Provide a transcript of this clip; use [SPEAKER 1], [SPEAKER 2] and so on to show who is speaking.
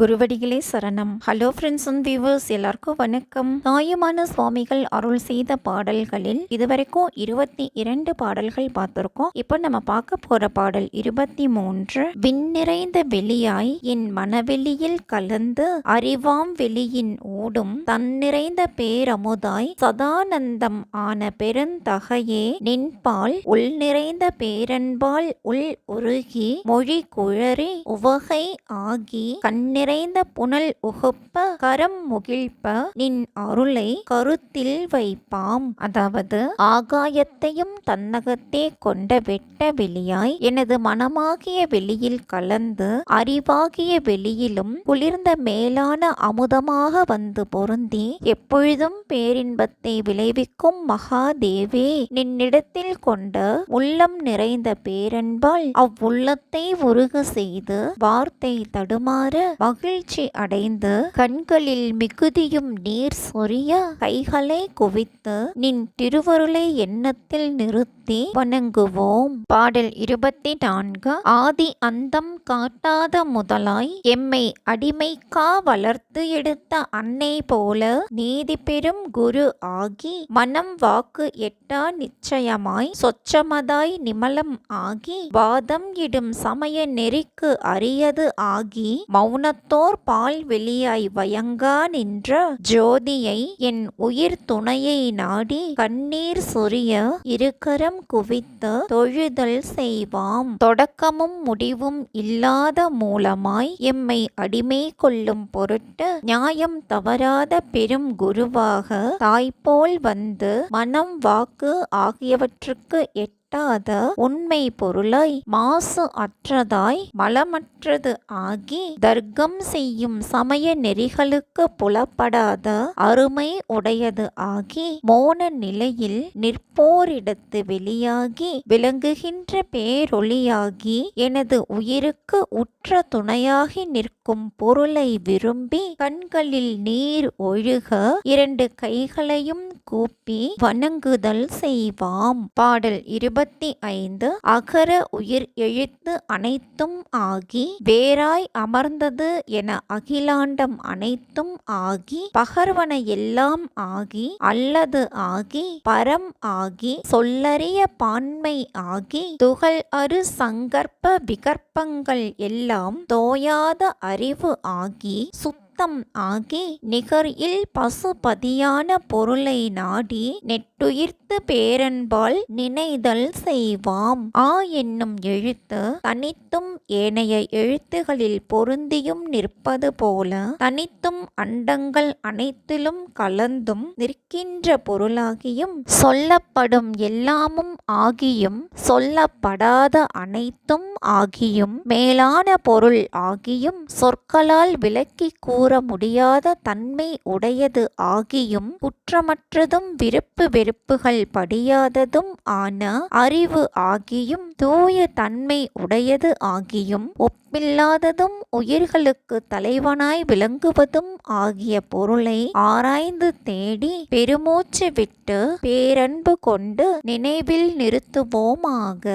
[SPEAKER 1] குருவடிகளே சரணம். Hello friends and viewers எல்லாருக்கும் வணக்கம். தாயுமான சுவாமிகள் அருள் செய்த பாடல்களில் இதுவரைக்கும் இருபத்தி இரண்டு பாடல்கள் பார்த்திருக்கோம். இப்போ நம்ம பார்க்க போற பாடல் இருபத்தி மூன்று. விண்ணிறைந்த வெளியாய் என் மனவெளியில் கலந்து அறிவாம் வெளியின் ஓடும் தன் நிறைந்த பேரமுதாய் சதானந்தம் ஆன பெருந்தகையே நின்பால் உள் நிறைந்த பேரன்பால் உள் உருகி மொழி குழறி உவகை ஆகி கண்ணி நிறைந்த புனல் உகப்ப கரம் முகிழ்ப்ப நின் அருளை கருத்தில் வைப்பாம். அதாவது ஆகாயத்தையும் தன்னகத்தே கொண்ட வெட்ட வெளியாய் எனது மனமாகிய வெளியில் கலந்து அறிவாகிய வெளியிலும் குளிர்ந்த மேலான அமுதமாக வந்து பொருந்தி எப்பொழுதும் பேரின்பத்தை விளைவிக்கும் மகாதேவே நின்னிடத்தில் கொண்ட உள்ளம் நிறைந்த பேரன்பால் அவ்வுள்ளத்தை உருக செய்து வார்த்தை தடுமாற மகிழ்ச்சி அடைந்து கண்களில் மிகுதியும் நீர் சொரிய கைகளை குவித்து நின் திருவருளை எண்ணத்தில் நிறுத்தி வணங்குவோம். பாடல் இருபத்தி நான்கு ஆதி அந்தம் காட்டாத முதலாய் எம்மை அடிமைக்கா வளர்த்து எடுத்த அன்னை போல நீதி பெறும் குரு ஆகி மனம் வாக்கு எட்டா நிச்சயமாய் சொச்சமதாய் நிமலம் ஆகி வாதம் இடும் சமய நெறிக்கு அரியது ஆகி மௌனத்தோர் பால் வெளியாய் வயங்கா நின்ற ஜோதியை என் உயிர் துணையை நாடி கண்ணீர் சொரிய இருக்கரம் குவித்து தொழுதல் செய்வாம். தொடக்கமும் முடிவும் இல்லாத மூலமாய் எம்மை அடிமை கொள்ளும் பொருட்டு நியாயம் தவறாத பெரும் குருவாக தாய்போல் வந்து மனம் வாக்கு ஆகியவற்றுக்கு எட்டு எட்டாத உண்மை பொருளாய் மாசு அற்றதாய் மலமற்றது ஆகி தர்க்கம் செய்யும் சமய நெறிகளுக்கு புலப்படாத அருமை உடையது ஆகி மோன நிலையில் நிற்போரிடத்து வெளியாகி விளங்குகின்ற பேரொளியாகி எனது உயிருக்கு உற்ற துணையாகி நிற்கும் பொருளை விரும்பி கண்களில் நீர் ஒழுக இரண்டு கைகளையும் கூப்பி வணங்குதல் செய்வாம். பாடல் இருபது முப்பத்தி ஐந்து அகர உயிர் எழுத்து அனைத்தும் ஆகி வேராய் அமர்ந்தது என அகிலாண்டம் அனைத்தும் ஆகி பகர்வன எல்லாம் ஆகி அல்லது ஆகி பரம் ஆகி சொல்லறிய பான்மை ஆகி துகள் அரு சங்கற்ப விகற்பங்கள் எல்லாம் தோயாத அறிவு ஆகி சுத்த சுத்தம் ஆகி நிகரில் பசுபதியான பொருளை நாடி நெட்டுயிர்த்து பேரன்பால் நினைதல் செய்வாம். ஆ என்னும் எழுத்து தனித்தும் ஏனைய எழுத்துகளில் பொருந்தியும் நிற்பது போல தனித்தும் அண்டங்கள் அனைத்திலும் கலந்தும் நிற்கின்ற பொருளாகியும் சொல்லப்படும் எல்லாமும் ஆகியும் சொல்லப்படாத அனைத்தும் ஆகியும் மேலான பொருள் ஆகியும் சொற்களால் விளக்கி கூற கூற முடியாத தன்மை உடையது ஆகியும் குற்றமற்றதும் விருப்பு வெறுப்புகள் படியாததும் ஆன அறிவு ஆகியும் தூய தன்மை உடையது ஆகியும் ஒப்பில்லாததும் உயிர்களுக்கு தலைவனாய் விளங்குவதும் ஆகிய பொருளை ஆராய்ந்து தேடி பெருமூச்சு விட்டு பேரன்பு கொண்டு நினைவில் நிறுத்துவோமாக.